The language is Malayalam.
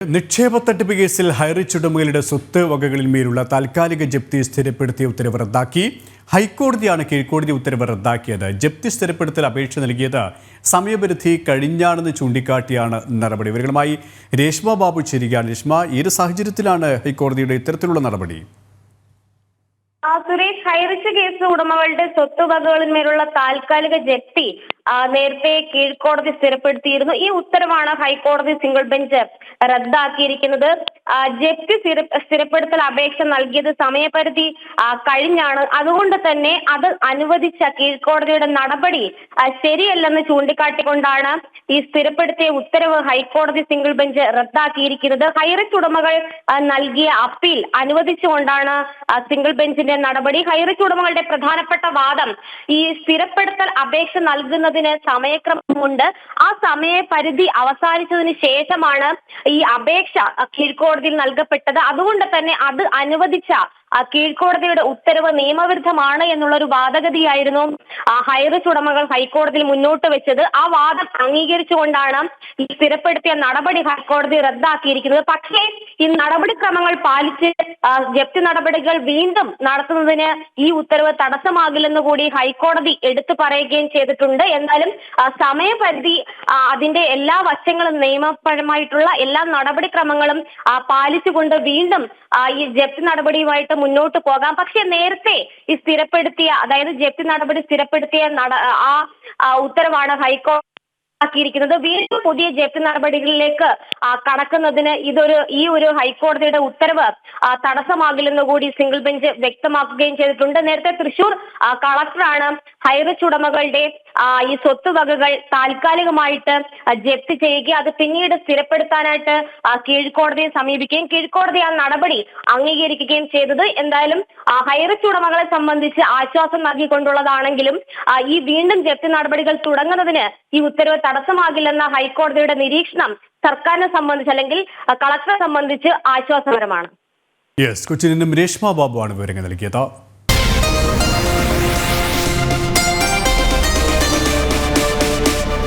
നിക്ഷേപ തട്ടിപ്പ് കേസിൽ ഹൈറിച്ച് ഉടമകളുടെ സ്വത്ത് വകകളിന്മേലുള്ള താൽക്കാലിക ജപ്തി സ്ഥിരപ്പെടുത്തിയ ഉത്തരവ് റദ്ദാക്കി. ഹൈക്കോടതിയാണ് കീഴ്ക്കോടതി ഉത്തരവ് റദ്ദാക്കിയത്. ജപ്തി സ്ഥിരപ്പെടുത്തൽ അപേക്ഷ നൽകിയത് സമയപരിധി കഴിഞ്ഞാണെന്ന് ചൂണ്ടിക്കാട്ടിയാണ് നടപടി. ഇവരുമായി രേഷ്മ ബാബു ചേരുകയാണ്. രേഷ്മ ഏത് സാഹചര്യത്തിലാണ് ഹൈക്കോടതിയുടെ ഇത്തരത്തിലുള്ള നടപടി. സുരേഷ് ഹൈറിച്ച് കേസ് ഉടമകളുടെ സ്വത്തുവകകളിന്മേലുള്ള താൽക്കാലിക ജപ്തി നേരത്തെ കീഴ്ക്കോടതി സ്ഥിരപ്പെടുത്തിയിരുന്നു. ഈ ഉത്തരവാണ് ഹൈക്കോടതി സിംഗിൾ ബെഞ്ച് റദ്ദാക്കിയിരിക്കുന്നത്. ജപ്തി സ്ഥിര- സ്ഥിരപ്പെടുത്തൽ അപേക്ഷ നൽകിയത് സമയപരിധി കഴിഞ്ഞാണ്. അതുകൊണ്ട് തന്നെ അത് അനുവദിച്ച കീഴ്ക്കോടതിയുടെ നടപടി ശരിയല്ലെന്ന് ചൂണ്ടിക്കാട്ടിക്കൊണ്ടാണ് ഈ സ്ഥിരപ്പെടുത്തിയ ഉത്തരവ് ഹൈക്കോടതി സിംഗിൾ ബെഞ്ച് റദ്ദാക്കിയിരിക്കുന്നത്. ഹൈറിച്ച് ഉടമകൾ നൽകിയ അപ്പീൽ അനുവദിച്ചുകൊണ്ടാണ് സിംഗിൾ ബെഞ്ചിന്റെ നടപടി. ഹൈറിച്ച് ഉടമകളുടെ പ്രധാനപ്പെട്ട വാദം ഈ സ്ഥിരപ്പെടുത്തൽ അപേക്ഷ നൽകുന്നതിന് സമയക്രമമുണ്ട്. ആ സമയപരിധി അവസാനിച്ചതിന് ശേഷമാണ് ഈ അപേക്ഷ കീഴ്ക്കോടതിയിൽ നൽകപ്പെട്ടത്. അതുകൊണ്ട് തന്നെ അത് അനുവദിച്ച കീഴ്ക്കോടതിയുടെ ഉത്തരവ് നിയമവിരുദ്ധമാണ് എന്നുള്ളൊരു വാദഗതിയായിരുന്നു ഹൈറിച്ച് ഉടമകൾ ഹൈക്കോടതിയിൽ മുന്നോട്ട് വെച്ചത്. ആ വാദം അംഗീകരിച്ചുകൊണ്ടാണ് ഈ സ്ഥിരപ്പെടുത്തിയ നടപടി ഹൈക്കോടതി റദ്ദാക്കിയിരിക്കുന്നത്. പക്ഷേ ഈ നടപടിക്രമങ്ങൾ പാലിച്ച് ജപ്തി നടപടികൾ വീണ്ടും നടത്തുന്നതിന് ഈ ഉത്തരവ് തടസ്സമാകില്ലെന്ന് കൂടി ഹൈക്കോടതി എടുത്തു പറയുകയും ചെയ്തിട്ടുണ്ട്. എന്നാലും സമയപരിധി അതിന്റെ എല്ലാ വശങ്ങളും നിയമപരമായിട്ടുള്ള എല്ലാ നടപടിക്രമങ്ങളും പാലിച്ചുകൊണ്ട് വീണ്ടും ഈ ജപ്തി നടപടിയുമായിട്ട് മുന്നോട്ട് പോകാം. പക്ഷെ നേരത്തെ ഈ സ്ഥിരപ്പെടുത്തിയ അതായത് ജപ്തി നടപടി സ്ഥിരപ്പെടുത്തിയ ആ, ഉത്തരവാണ് ഹൈക്കോടതി ആക്കിയിരിക്കുന്നത്. വീണ്ടും പുതിയ ജപ്തി നടപടികളിലേക്ക് കടക്കുന്നതിന് ഇതൊരു ഈ ഒരു ഹൈക്കോടതിയുടെ ഉത്തരവ് തടസ്സമാകില്ലെന്ന് കൂടി സിംഗിൾ ബെഞ്ച് വ്യക്തമാക്കുകയും ചെയ്തിട്ടുണ്ട്. നേരത്തെ തൃശൂർ കളക്ടറാണ് ഹൈറിച്ച് ഉടമകളുടെ ഈ സ്വത്തുവകകൾ താൽക്കാലികമായിട്ട് ആ, ജപ്തി ചെയ്യുകയും അത് പിന്നീട് സ്ഥിരപ്പെടുത്താനായിട്ട് കീഴ്ക്കോടതിയെ സമീപിക്കുകയും കീഴ്ക്കോടതി ആ നടപടി അംഗീകരിക്കുകയും ചെയ്തത്. എന്തായാലും ഹൈറിച്ച് ഉടമകളെ സംബന്ധിച്ച് ആശ്വാസം നൽകിക്കൊണ്ടുള്ളതാണെങ്കിലും ഈ വീണ്ടും ജപ്തി നടപടികൾ തുടങ്ങുന്നതിന് ഈ ഉത്തരവ് തടസ്സമാകില്ലെന്ന ഹൈക്കോടതിയുടെ നിരീക്ഷണം സർക്കാരിനെ സംബന്ധിച്ച് അല്ലെങ്കിൽ കളക്ടറെ സംബന്ധിച്ച് ആശ്വാസകരമാണ്. യെസ് കൊച്ചിയിൽ നിന്നും രേഷ്മ ബാബു ആണ് വിവരങ്ങൾ നൽകിയത്.